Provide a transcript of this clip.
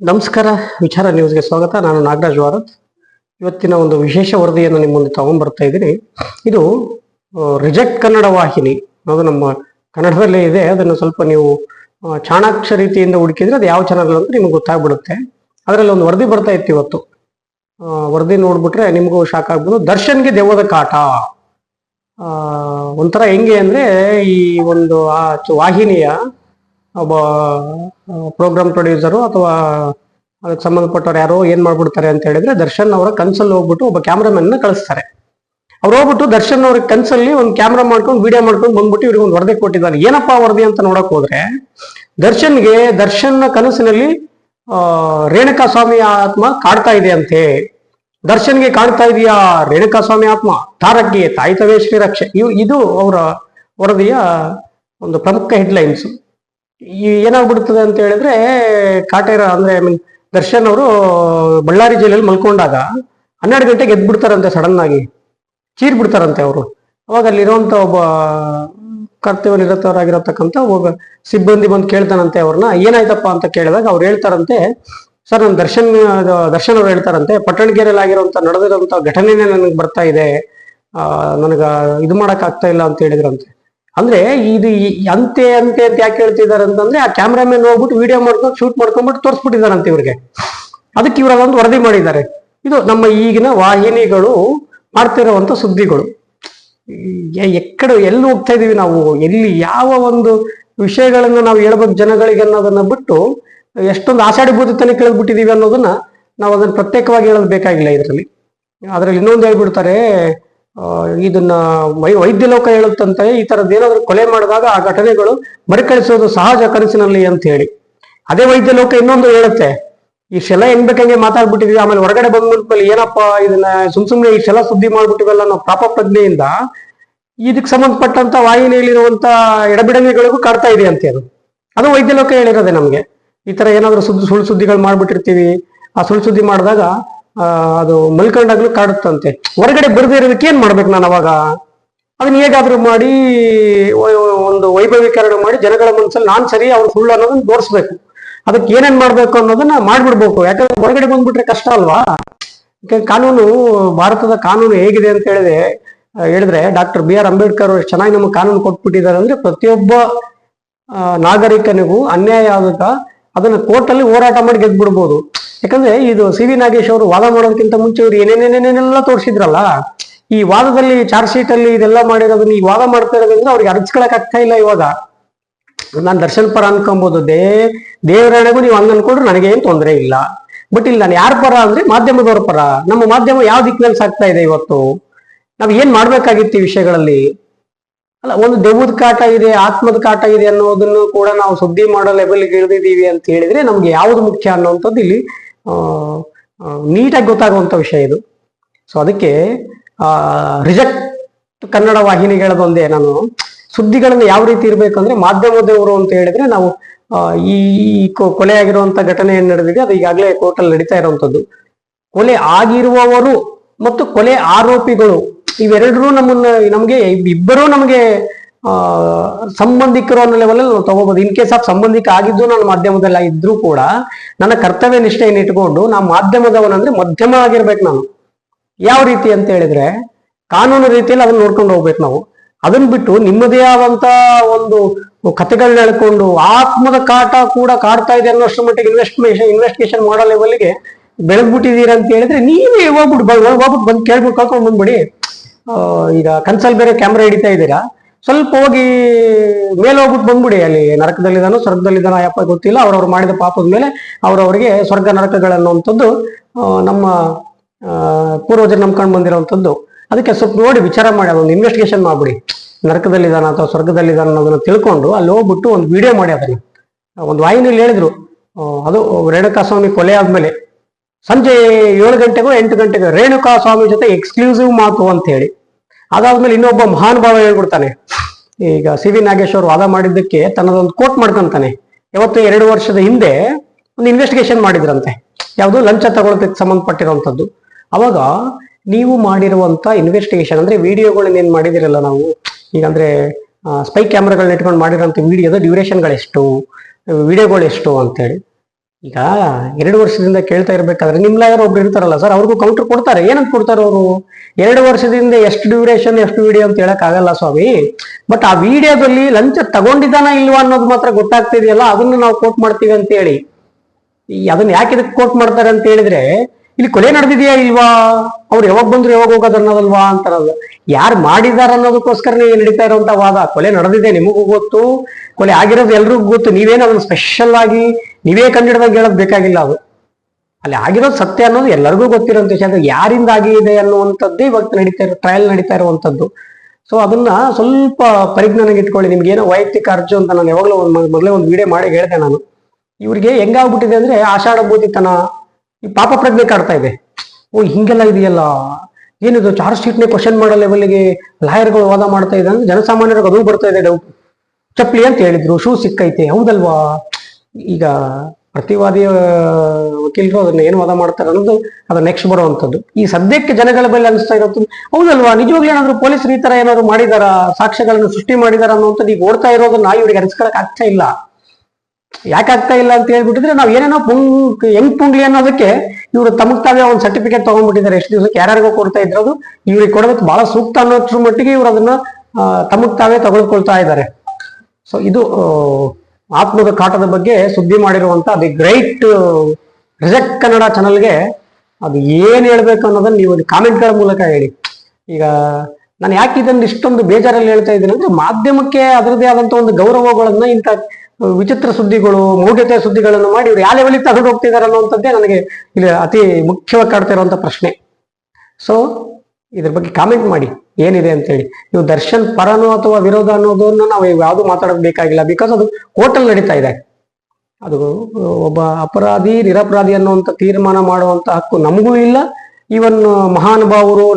ನಮಸ್ಕಾರ, ವಿಚಾರ ನ್ಯೂಸ್ಗೆ ಸ್ವಾಗತ. ನಾನು ನಾಗರಾಜ್ ವಾರತ್. ಇವತ್ತಿನ ಒಂದು ವಿಶೇಷ ವರದಿಯನ್ನು ನಿಮ್ಮ ಮುಂದೆ ತಗೊಂಡ್ಬರ್ತಾ ಇದ್ದೀನಿ. ಇದು ರಿಜೆಕ್ಟ್ ಕನ್ನಡ ವಾಹಿನಿ. ಅದು ನಮ್ಮ ಕನ್ನಡದಲ್ಲೇ ಇದೆ. ಅದನ್ನು ಸ್ವಲ್ಪ ನೀವು ಚಾಣಾಕ್ಷ ರೀತಿಯಿಂದ ಹುಡುಕಿದ್ರೆ ಅದು ಯಾವ ಚಾನಲ್ ಅಂತ ನಿಮ್ಗೆ ಗೊತ್ತಾಗ್ಬಿಡುತ್ತೆ. ಅದರಲ್ಲಿ ಒಂದು ವರದಿ ಬರ್ತಾ ಇತ್ತು ಇವತ್ತು. ವರದಿ ನೋಡ್ಬಿಟ್ರೆ ನಿಮಗೂ ಶಾಕ್ ಆಗ್ಬೋದು. ದರ್ಶನ್ಗೆ ದೆವ್ವದ ಕಾಟ. ಒಂಥರ ಹೆಂಗೆ ಅಂದ್ರೆ ಈ ಒಂದು ಆ ವಾಹಿನಿಯ ಒಬ್ಬ ಪ್ರೋಗ್ರಾಮ್ ಪ್ರೊಡ್ಯೂಸರು ಅಥವಾ ಅದಕ್ಕೆ ಸಂಬಂಧಪಟ್ಟವ್ರು ಯಾರೋ ಏನ್ ಮಾಡ್ಬಿಡ್ತಾರೆ ಅಂತ ಹೇಳಿದ್ರೆ ದರ್ಶನ್ ಅವರ ಕನ್ಸಲ್ಲಿ ಹೋಗ್ಬಿಟ್ಟು ಒಬ್ಬ ಕ್ಯಾಮ್ರಾಮನ್ನ ಕಳಿಸ್ತಾರೆ. ಅವ್ರು ಹೋಗ್ಬಿಟ್ಟು ದರ್ಶನ್ ಅವ್ರ ಕನ್ಸಲ್ಲಿ ಒಂದು ಕ್ಯಾಮ್ರಾ ಮಾಡ್ಕೊಂಡು ವಿಡಿಯೋ ಮಾಡ್ಕೊಂಡು ಬಂದ್ಬಿಟ್ಟು ಇವ್ರಿಗೆ ಒಂದು ವರದಿ ಕೊಟ್ಟಿದ್ದಾರೆ. ಏನಪ್ಪಾ ವರದಿ ಅಂತ ನೋಡಕ್ ಹೋದ್ರೆ ದರ್ಶನ್ಗೆ ದರ್ಶನ್ ಕನಸಿನಲ್ಲಿ ರೇಣುಕಾ ಸ್ವಾಮಿ ಆತ್ಮ ಕಾಡ್ತಾ ಇದೆ ಅಂತೆ ದರ್ಶನ್ಗೆ ಕಾಣ್ತಾ ಇದೆಯಾ ರೇಣುಕಾ ಸ್ವಾಮಿ ಆತ್ಮ ತಾರಕ್ಕೆ ತಾಯ್ತವೇ ಶ್ರೀರಕ್ಷೆ. ಇವು ಇದು ಅವರ ವರದಿಯ ಒಂದು ಪ್ರಮುಖ ಹೆಡ್ಲೈನ್ಸ್. ಈ ಏನಾಗ್ಬಿಡ್ತದೆ ಅಂತ ಹೇಳಿದ್ರೆ, ಕಾಟೇರ ಅಂದ್ರೆ ಐ ಮೀನ್ ದರ್ಶನ್ ಅವರು ಬಳ್ಳಾರಿ ಜೈಲಲ್ಲಿ ಮಲ್ಕೊಂಡಾಗ ಹನ್ನೆರಡು ಗಂಟೆಗೆ ಎದ್ದು ಬಿಡ್ತಾರಂತೆ ಸಡನ್ ಆಗಿ. ಚೀರ್ ಬಿಡ್ತಾರಂತೆ ಅವರು. ಅವಾಗ ಅಲ್ಲಿರುವಂತ ಒಬ್ಬ ಕರ್ತವ್ಯ ನಿರತರಾಗಿರತಕ್ಕಂತ ಒಬ್ಬ ಸಿಬ್ಬಂದಿ ಬಂದು ಕೇಳ್ತಾನಂತೆ ಅವ್ರನ್ನ, ಏನಾಯ್ತಪ್ಪ ಅಂತ ಕೇಳಿದಾಗ ಅವ್ರು ಹೇಳ್ತಾರಂತೆ, ಸರ್ ನನ್ನ ದರ್ಶನ್ ದರ್ಶನ್ ಅವ್ರು ಹೇಳ್ತಾರಂತೆ ಪಟ್ಟಣಗೆರೆಯಲ್ಲಿ ಆಗಿರುವಂತ ನಡೆದಿರುವಂತ ಘಟನೆನೇ ನನಗೆ ಬರ್ತಾ ಇದೆ. ನನಗ ಇದು ಮಾಡಕ್ ಆಗ್ತಾ ಇಲ್ಲ ಅಂತ ಹೇಳಿದ್ರಂತೆ. ಅಂದ್ರೆ ಇದು ಅಂತೆ ಅಂತೆ ಅಂತ ಯಾಕೆ ಹೇಳ್ತಿದ್ದಾರೆ ಅಂತಂದ್ರೆ ಆ ಕ್ಯಾಮ್ರಾಮನ್ ಹೋಗ್ಬಿಟ್ಟು ವಿಡಿಯೋ ಮಾಡ್ಕೊಂಡು ಶೂಟ್ ಮಾಡ್ಕೊಂಡ್ಬಿಟ್ಟು ತೋರಿಸ್ಬಿಟ್ಟಿದಾರಂತೆ ಇವ್ರಿಗೆ. ಅದಕ್ಕೆ ಇವ್ರ ಅದೊಂದು ವರದಿ ಮಾಡಿದ್ದಾರೆ. ಇದು ನಮ್ಮ ಈಗಿನ ವಾಹಿನಿಗಳು ಮಾಡ್ತಿರುವಂತ ಸುದ್ದಿಗಳು. ಎಕ್ಕಡೆ ಎಲ್ಲಿ ಹೋಗ್ತಾ ಇದೀವಿ ನಾವು? ಎಲ್ಲಿ ಯಾವ ಒಂದು ವಿಷಯಗಳನ್ನ ನಾವು ಹೇಳ್ಬೇಕು ಜನಗಳಿಗೆ ಅನ್ನೋದನ್ನ ಬಿಟ್ಟು ಎಷ್ಟೊಂದು ಆಷಾಢಿ ಭೂತತನ ಕೇಳ್ಬಿಟ್ಟಿದೀವಿ ಅನ್ನೋದನ್ನ ನಾವು ಅದನ್ನ ಪ್ರತ್ಯೇಕವಾಗಿ ಹೇಳೋದು ಬೇಕಾಗಿಲ್ಲ ಇದರಲ್ಲಿ. ಅದ್ರಲ್ಲಿ ಇನ್ನೊಂದು ಹೇಳ್ಬಿಡ್ತಾರೆ ಇದನ್ನ ವೈ, ವೈದ್ಯ ಲೋಕ ಹೇಳುತ್ತಂತೆ, ಈ ತರದ್ ಏನಾದ್ರು ಕೊಲೆ ಮಾಡಿದಾಗ ಆ ಘಟನೆಗಳು ಮರುಕಳಿಸೋದು ಸಹಜ ಕನಸಿನಲ್ಲಿ ಅಂತ ಹೇಳಿ. ಅದೇ ವೈದ್ಯ ಲೋಕ ಇನ್ನೊಂದು ಹೇಳುತ್ತೆ, ಈ ಹೆಂಗ್ ಬೇಕಂಗೆ ಮಾತಾಡ್ಬಿಟ್ಟಿದ್ವಿ, ಆಮೇಲೆ ಹೊರಗಡೆ ಬಂದ್ಮೇಲೆ ಏನಪ್ಪಾ ಇದನ್ನ ಸುಮ್ ಸುಮ್ನೆ ಶೆಲ ಸುದ್ದಿ ಮಾಡ್ಬಿಟ್ಟಿವಲ್ಲ ಅನ್ನೋ ಪಾಪ ಪ್ರಜ್ಞೆಯಿಂದ ಇದಕ್ಕೆ ಸಂಬಂಧಪಟ್ಟಂತ ವಾಹಿನಿಯಲ್ಲಿರುವಂತ ಎಡಬಿಡಂಗಿಗಳಿಗೂ ಕಾಡ್ತಾ ಇದೆ ಅಂತ ಅದು ಅದು ವೈದ್ಯ ಲೋಕ ಹೇಳಿರೋದೆ ನಮ್ಗೆ. ಈ ತರ ಏನಾದ್ರು ಸುದ್ದಿ, ಸುಳ್ಳು ಸುದ್ದಿಗಳು ಮಾಡ್ಬಿಟ್ಟಿರ್ತೀವಿ. ಆ ಸುಳ್ಳು ಸುದ್ದಿ ಮಾಡಿದಾಗ ಅದು ಮಲ್ಕೊಂಡಾಗ್ಲೂ ಕಾಡುತ್ತಂತೆ. ಹೊರಗಡೆ ಬರದೇ ಇರೋದಕ್ಕೆ ಏನ್ ಮಾಡ್ಬೇಕು ನಾನು ಅವಾಗ? ಅದನ್ನ ಹೇಗಾದ್ರೂ ಮಾಡಿ ಒಂದು ವೈಭವೀಕರಣ ಮಾಡಿ ಜನಗಳ ಮನಸ್ಸಲ್ಲಿ ನಾನ್ ಸರಿ ಅವ್ರು ಸುಳ್ಳು ಅನ್ನೋದನ್ನ ತೋರಿಸ್ಬೇಕು. ಅದಕ್ಕೆ ಏನೇನ್ ಮಾಡ್ಬೇಕು ಅನ್ನೋದನ್ನ ಮಾಡ್ಬಿಡ್ಬೇಕು. ಯಾಕಂದ್ರೆ ಹೊರಗಡೆ ಬಂದ್ಬಿಟ್ರೆ ಕಷ್ಟ ಅಲ್ವಾ? ಕಾನೂನು, ಭಾರತದ ಕಾನೂನು ಹೇಗಿದೆ ಅಂತ ಹೇಳಿದೆ ಹೇಳಿದ್ರೆ ಡಾಕ್ಟರ್ ಬಿ ಆರ್ ಅಂಬೇಡ್ಕರ್ ಅವರು ಚೆನ್ನಾಗಿ ನಮ್ಗೆ ಕಾನೂನು ಕೊಟ್ಬಿಟ್ಟಿದ್ದಾರೆ ಅಂದ್ರೆ ಪ್ರತಿಯೊಬ್ಬ ನಾಗರಿಕನಿಗೂ ಅನ್ಯಾಯ ಆದಾಗ ಅದನ್ನ ಕೋರ್ಟಲ್ಲಿ ಹೋರಾಟ ಮಾಡಿ ಗೆದ್ಬಿಡ್ಬೋದು. ಯಾಕಂದ್ರೆ ಇದು ಸಿ ವಿ ನಾಗೇಶ್ ಅವರು ವಾದ ಮಾಡೋದಕ್ಕಿಂತ ಮುಂಚೆ ಇವ್ರು ಏನೇನೇನೇನೆಲ್ಲ ತೋರಿಸಿದ್ರಲ್ಲ, ಈ ವಾದದಲ್ಲಿ ಚಾರ್ಜ್ ಶೀಟ್ ಅಲ್ಲಿ ಇದೆಲ್ಲ ಮಾಡಿರೋದನ್ನ, ಈ ವಾದ ಮಾಡ್ತಾ ಇರೋದ್ರಿಂದ ಅವ್ರಿಗೆ ಅರ್ಚ್ಕೊಳಕ್ ಆಗ್ತಾ ಇಲ್ಲ ಇವಾಗ. ನಾನು ದರ್ಶನ್ ಪರ ಅನ್ಕೊಬಹುದು ದೇ ದೇವರಾಣೆಗೂ ನೀವು ಹಂಗ ಅನ್ಕೊಂಡ್ರೆ ನನಗೆ ಏನ್ ತೊಂದರೆ ಇಲ್ಲ. ಬಟ್ ಇಲ್ಲಿ, ನಾನು ಯಾರ ಪರ ಅಂದ್ರೆ ಮಾಧ್ಯಮದವ್ರ ಪರ. ನಮ್ಮ ಮಾಧ್ಯಮ ಯಾವ ದಿಕ್ಕಿನಲ್ಲಿ ಸಾಗ್ತಾ ಇದೆ ಇವತ್ತು? ನಾವ್ ಏನ್ ಮಾಡ್ಬೇಕಾಗಿತ್ತು ಈ ವಿಷಯಗಳಲ್ಲಿ? ಅಲ್ಲ, ಒಂದು ದೆವ್ವದ ಕಾಟ ಇದೆ, ಆತ್ಮದ ಕಾಟ ಇದೆ ಅನ್ನೋದನ್ನು ಕೂಡ ನಾವು ಸುದ್ದಿ ಮಾಡೋ ಲೆವೆಲ್ಗೆ ಇಳಿದಿದ್ದೀವಿ ಅಂತ ಹೇಳಿದ್ರೆ ನಮ್ಗೆ ಯಾವ್ದು ಮುಖ್ಯ ಅನ್ನೋಂಥದ್ದು ಇಲ್ಲಿ ನೀಟಾಗಿ ಗೊತ್ತಾಗುವಂತ ವಿಷಯ ಇದು. ಸೊ ಅದಕ್ಕೆ, ಆ ರಿಜೆಕ್ಟ್ ಕನ್ನಡ ವಾಹಿನಿಗಳದೊಂದೇ ನಾನು ಸುದ್ದಿಗಳನ್ನು ಯಾವ ರೀತಿ ಇರಬೇಕು ಅಂದ್ರೆ ಮಾಧ್ಯಮದವರು ಅಂತ ಹೇಳಿದ್ರೆ ನಾವು ಈ ಕೊಲೆ ಆಗಿರುವಂತ ಘಟನೆ ಏನ್ ನಡೆದಿದೆ, ಅದು ಈಗಾಗಲೇ ಕೋರ್ಟಲ್ಲಿ ನಡೀತಾ ಇರುವಂತದ್ದು ಕೊಲೆ ಆಗಿರುವವರು ಮತ್ತು ಕೊಲೆ ಆರೋಪಿಗಳು ಇವೆರಡರೂ ನಮ್ಮನ್ನ, ನಮಗೆ ಇಬ್ಬರೂ ನಮಗೆ ಸಂಬಂಧಿಕರು ಅನ್ನೋ ಲೆವೆಲಲ್ಲಿ ನಾವು ತಗೋಬಹುದು ಇನ್ ಕೇಸ್ ಆಫ್ ಸಂಬಂಧಿಕ ಆಗಿದ್ದು ನಾನು ಮಾಧ್ಯಮದಲ್ಲಿ ಇದ್ರೂ ಕೂಡ ನನ್ನ ಕರ್ತವ್ಯ ನಿಷ್ಠೆಯನ್ನು ಇಟ್ಕೊಂಡು ನಾ ಮಾಧ್ಯಮದವನಂದ್ರೆ ಮಧ್ಯಮ ಆಗಿರ್ಬೇಕು ನಾನು. ಯಾವ ರೀತಿ ಅಂತ ಹೇಳಿದ್ರೆ ಕಾನೂನು ರೀತಿಯಲ್ಲಿ ಅದನ್ನ ನೋಡ್ಕೊಂಡು ಹೋಗ್ಬೇಕು ನಾವು. ಅದನ್ನ ಬಿಟ್ಟು ನಿಮ್ಮದೇ ಆದಂತ ಒಂದು ಕಥೆಗಳನ್ನ ಹೇಳ್ಕೊಂಡು ಆತ್ಮದ ಕಾಟ ಕೂಡ ಕಾಡ್ತಾ ಇದೆ ಅನ್ನೋಷ್ಟು ಮಟ್ಟಿಗೆ ಇನ್ವೆಸ್ಟ್ಮೇಷನ್ ಇನ್ವೆಸ್ಟಿಗೇಷನ್ ಮಾಡೋ ಲೆವೆಲ್ಗೆ ಬೆಳೆದ್ಬಿಟ್ಟಿದ್ದೀರಾ ಅಂತ ಹೇಳಿದ್ರೆ ನೀವೇ ಹೋಗ್ಬಿಟ್ಟು ಹೋಗ್ಬಿಟ್ಟು ಬಂದು ಕೇಳ್ಬಿಟ್ಟು ಕಳ್ಕೊಂಡು ಬಂದ್ಬಿಡಿ. ಈಗ ಕನ್ಸಲ್ ಬೇರೆ ಕ್ಯಾಮ್ರಾ ಹಿಡಿತಾ ಇದ್ದೀರಾ? ಸ್ವಲ್ಪ ಹೋಗಿ ಮೇಲೆ ಹೋಗ್ಬಿಟ್ಟು ಬಂದ್ಬಿಡಿ, ಅಲ್ಲಿ ನರಕದಲ್ಲಿದ್ದಾನೋ, ಸ್ವರ್ಗದಲ್ಲಿದ್ದಾನೋ ಯಪ್ಪ ಗೊತ್ತಿಲ್ಲ, ಅವ್ರವ್ರು ಮಾಡಿದ ಪಾಪದ ಮೇಲೆ ಅವ್ರವ್ರಿಗೆ ಸ್ವರ್ಗ ನರಕಗಳನ್ನುವಂಥದ್ದು ನಮ್ಮ ಪೂರ್ವಜರು ನಂಬ್ಕೊಂಡು ಬಂದಿರೋವಂಥದ್ದು. ಅದಕ್ಕೆ ಸ್ವಲ್ಪ ನೋಡಿ, ವಿಚಾರ ಮಾಡಿ, ಅದೊಂದು ಇನ್ವೆಸ್ಟಿಗೇಷನ್ ಮಾಡ್ಬಿಡಿ. ನರಕದಲ್ಲಿದ್ದಾನ ಅಥವಾ ಸ್ವರ್ಗದಲ್ಲಿದ್ದಾನ ಅನ್ನೋದನ್ನ ತಿಳ್ಕೊಂಡು, ಅಲ್ಲಿ ಹೋಗ್ಬಿಟ್ಟು ಒಂದು ವಿಡಿಯೋ ಮಾಡಿ ಅದನ್ನ. ಒಂದು ವಾಹಿನಿಯಲ್ಲಿ ಹೇಳಿದ್ರು ಅದು ರೇಣುಕಾ ಸ್ವಾಮಿ ಕೊಲೆ ಆದ್ಮೇಲೆ. ಸಂಜೆ ಏಳು ಗಂಟೆಗೋ ಎಂಟು ಗಂಟೆಗೂ ರೇಣುಕಾ ಸ್ವಾಮಿ ಜೊತೆ ಎಕ್ಸ್ಕ್ಲೂಸಿವ್ ಮಾತು ಅಂತ ಹೇಳಿ ಅದಾದ್ಮೇಲೆ ಇನ್ನೊಬ್ಬ ಮಹಾನ್ ಭಾವ ಹೇಳ್ಬಿಡ್ತಾನೆ. ಈಗ ಸಿ ವಿ ನಾಗೇಶ್ವರ್ ವಾದ ಮಾಡಿದ್ದಕ್ಕೆ ತನ್ನದೊಂದು ಕೋಟ್ ಮಾಡ್ಕೊಂತಾನೆ. ಯಾವತ್ತು ಎರಡು ವರ್ಷದ ಹಿಂದೆ ಒಂದು ಇನ್ವೆಸ್ಟಿಗೇಷನ್ ಮಾಡಿದ್ರಂತೆ. ಯಾವುದು ಲಂಚ ತಗೊಳ್ಳೋದಕ್ಕೆ ಸಂಬಂಧಪಟ್ಟಿರುವಂತದ್ದು ಅವಾಗ ನೀವು ಮಾಡಿರುವಂತ ಇನ್ವೆಸ್ಟಿಗೇಷನ್ ಅಂದ್ರೆ ವಿಡಿಯೋಗಳನ್ನ ಏನ್ ಮಾಡಿದಿರಲ್ಲ ನಾವು? ಈಗ ಅಂದ್ರೆ ಸ್ಪೈ ಕ್ಯಾಮ್ರಾಗಳನ್ನ ಇಟ್ಕೊಂಡು ಮಾಡಿರೋಂಥ ವಿಡಿಯೋದ ಡ್ಯೂರೇಷನ್ಗಳೆಷ್ಟು ವಿಡಿಯೋಗಳು ಎಷ್ಟು ಅಂತೇಳಿ. ಈಗ ಎರಡು ವರ್ಷದಿಂದ ಕೇಳ್ತಾ ಇರ್ಬೇಕಾದ್ರೆ ನಿಮ್ಲ ಲಾಯರ್ ಒಬ್ರು ಇರ್ತಾರಲ್ಲ ಸರ್ ಅವ್ರಿಗೂ ಕೌಂಟರ್ ಕೊಡ್ತಾರೆ. ಏನಂತ ಕೊಡ್ತಾರೆ ಅವರು? ಎರಡು ವರ್ಷದಿಂದ ಎಷ್ಟು ಡ್ಯೂರೇಷನ್ ಎಷ್ಟು ವಿಡಿಯೋ ಅಂತ ಹೇಳಕ್ ಆಗಲ್ಲ ಸ್ವಾಮಿ. ಬಟ್ ಆ ವಿಡಿಯೋದಲ್ಲಿ ಲಂಚ ತಗೊಂಡಿದ್ದಾನ ಇಲ್ವಾ ಅನ್ನೋದು ಮಾತ್ರ ಗೊತ್ತಾಗ್ತಿದೆಯಲ್ಲ, ಅದನ್ನ ನಾವು ಕೋಟ್ ಮಾಡ್ತೀವಿ ಅಂತ ಹೇಳಿ. ಅದನ್ನ ಯಾಕೆ ಇದಕ್ಕೆ ಕೋಟ್ ಮಾಡ್ತಾರೆ ಅಂತ ಹೇಳಿದ್ರೆ, ಇಲ್ಲಿ ಕೊಲೆ ನಡೆದಿದೆಯಾ ಇಲ್ವಾ? ಅವ್ರು ಯಾವಾಗ ಬಂದ್ರು ಯಾವಾಗ ಹೋಗೋದು ಅನ್ನೋದಲ್ವಾ ಅಂತಾರಲ್ಲ. ಯಾರು ಮಾಡಿದಾರ ಅನ್ನೋದಕ್ಕೋಸ್ಕರನೇ ನಡೀತಾ ಇರುವಂತ ವಾದ. ಕೊಲೆ ನಡೆದಿದೆ ನಿಮಗೂ ಗೊತ್ತು. ಕೊಲೆ ಆಗಿರೋದು ಎಲ್ರಿಗೂ ಗೊತ್ತು. ನೀವೇನು ಅದನ್ನ ಸ್ಪೆಷಲ್ ಆಗಿ ನೀವೇ ಕಂಡಿಡ್ದಾಗ ಹೇಳೋದು ಬೇಕಾಗಿಲ್ಲ ಅದು. ಅಲ್ಲಿ ಆಗಿರೋದು ಸತ್ಯ ಅನ್ನೋದು ಎಲ್ಲರಿಗೂ ಗೊತ್ತಿರೋಂಥ ವಿಷಯ. ಅದು ಯಾರಿಂದ ಆಗಿದೆ ಅನ್ನುವಂಥದ್ದೇ ಇವತ್ತು ನಡೀತಾ ಇರೋ ಟ್ರಯಲ್ ನಡೀತಾ ಇರುವಂಥದ್ದು. ಸೊ ಅದನ್ನ ಸ್ವಲ್ಪ ಪರಿಜ್ಞಾನಕ್ಕೆ ಇಟ್ಕೊಳ್ಳಿ. ನಿಮ್ಗೆ ಏನೋ ವೈಯಕ್ತಿಕ ಅರ್ಜು ಅಂತ ನಾನು ಯಾವಾಗಲೂ ಒಂದು ಮೊದಲೇ ಒಂದು ವಿಡಿಯೋ ಮಾಡಿ ಹೇಳಿದೆ ನಾನು. ಇವ್ರಿಗೆ ಹೆಂಗಾಗ್ಬಿಟ್ಟಿದೆ ಅಂದ್ರೆ ಆಷಾಢ ಬೋಧಿತನ ಈ ಪಾಪ ಪ್ರಜ್ಞೆ ಕಾಡ್ತಾ ಇದೆ. ಓ, ಹಿಂಗೆಲ್ಲ ಇದೆಯಲ್ಲ? ಏನಿದು ಚಾರ್ಜ್ ಶೀಟ್ನೇ ಕ್ವಶನ್ ಮಾಡೋ ಲೆವೆಲ್ಗೆ ಲಾಯರ್ಗಳು ವಾದ ಮಾಡ್ತಾ ಇದೆ ಅಂದ್ರೆ ಜನಸಾಮಾನ್ಯರಿಗೆ ಅದು ಬರ್ತಾ ಇದೆ ಡೌಟ್ ಚಪ್ಪಲಿ ಅಂತ ಹೇಳಿದ್ರು. ಶೂ ಸಿಕ್ಕೈತೆ. ಹೌದಲ್ವಾ? ಈಗ ಪ್ರತಿವಾದಿ ವಕೀಲರು ಅದನ್ನ ಏನು ವಾದ ಮಾಡ್ತಾರೆ ಅನ್ನೋದು ಅದು ನೆಕ್ಸ್ಟ್ ಬರುವಂಥದ್ದು. ಈ ಸದ್ಯಕ್ಕೆ ಜನಗಳ ಮೇಲೆ ಅನಿಸ್ತಾ ಇರೋದು ಹೌದಲ್ವಾ? ನಿಜವಾಗ್ಲೂ ಏನಾದ್ರು ಪೊಲೀಸರು ಈ ತರ ಏನಾದ್ರು ಮಾಡಿದಾರ? ಸಾಕ್ಷ್ಯಗಳನ್ನು ಸೃಷ್ಟಿ ಮಾಡಿದಾರ ಅನ್ನೋಂಥದ್ದು ಈಗ ಓಡ್ತಾ ಇರೋದನ್ನ ಇವ್ರಿಗೆ ಅನಿಸ್ಕೊಳಕ್ ಆಗ್ತಾ ಇಲ್ಲ. ಯಾಕಾಗ್ತಾ ಇಲ್ಲ ಅಂತ ಹೇಳ್ಬಿಟ್ಟಿದ್ರೆ ನಾವ್ ಏನೇನೋ ಪುಂಗ್ ಹೆಂಗ್ ಪುಂಗ್ಲಿ ಅನ್ನೋದಕ್ಕೆ ಇವರು ತಮಗ್ ತಾವೇ ಒಂದು ಸರ್ಟಿಫಿಕೇಟ್ ತಗೊಂಡ್ಬಿಟ್ಟಿದ್ದಾರೆ. ಎಷ್ಟು ದಿವಸಕ್ಕೆ ಯಾರ್ಯಾರಿಗೂ ಕೊಡ್ತಾ ಇದ್ರದು. ಇವ್ರಿಗೆ ಕೊಡೋದಕ್ಕೆ ಬಹಳ ಸೂಕ್ತ ಅನ್ನೋದ್ರ ಮಟ್ಟಿಗೆ ಇವ್ರು ಅದನ್ನ ತಮಗ್ ತಾವೇ ತಗೊಳ್ಕೊಳ್ತಾ ಇದ್ದಾರೆ. ಸೊ ಇದು ಆತ್ಮದ ಕಾಟದ ಬಗ್ಗೆ ಸುದ್ದಿ ಮಾಡಿರುವಂತ ದಿ ಗ್ರೇಟ್ ರಿಜೆಕ್ಟ್ ಕನ್ನಡ ಚಾನಲ್ಗೆ ಅದು ಏನ್ ಹೇಳ್ಬೇಕು ಅನ್ನೋದನ್ನ ನೀವು ಕಾಮೆಂಟ್ಗಳ ಮೂಲಕ ಹೇಳಿ. ಈಗ ನಾನು ಯಾಕೆ ಇದನ್ನ ಇಷ್ಟೊಂದು ಬೇಜಾರಲ್ಲಿ ಹೇಳ್ತಾ ಇದ್ದೀನಿ ಅಂದ್ರೆ ಮಾಧ್ಯಮಕ್ಕೆ ಅದರದೇ ಆದಂತ ಒಂದು ಗೌರವಗಳನ್ನ ಇಂಥ ವಿಚಿತ್ರ ಸುದ್ದಿಗಳು ಮೌಢ್ಯತೆ ಸುದ್ದಿಗಳನ್ನು ಮಾಡಿ ಇವ್ರು ಯಾವ ಲೆವೆಲಿಗೆ ತಗೊಂಡು ಹೋಗ್ತಿದ್ದಾರೆ ಅನ್ನೋಂಥದ್ದೇ ನನಗೆ ಇಲ್ಲಿ ಅತಿ ಮುಖ್ಯವಾಗಿ ಕಾಡ್ತಾ ಇರುವಂತ ಪ್ರಶ್ನೆ. ಸೊ ಇದ್ರ ಬಗ್ಗೆ ಕಾಮೆಂಟ್ ಮಾಡಿ. ಏನಿದೆ ಅಂತೇಳಿ. ನೀವು ದರ್ಶನ್ ಪರನೋ ಅಥವಾ ವಿರೋಧ ಅನ್ನೋದನ್ನ ನಾವು ಯಾವುದು ಮಾತಾಡೋದು ಬೇಕಾಗಿಲ್ಲ ಬಿಕಾಸ್ ಅದು ಕೋರ್ಟಲ್ಲಿ ನಡೀತಾ ಇದೆ. ಅದು ಒಬ್ಬ ಅಪರಾಧಿ, ನಿರಪರಾಧಿ ಅನ್ನುವಂಥ ತೀರ್ಮಾನ ಮಾಡುವಂತ ಹಕ್ಕು ನಮಗೂ ಇಲ್ಲ. ಇವನ್ ಮಹಾನುಭಾವರು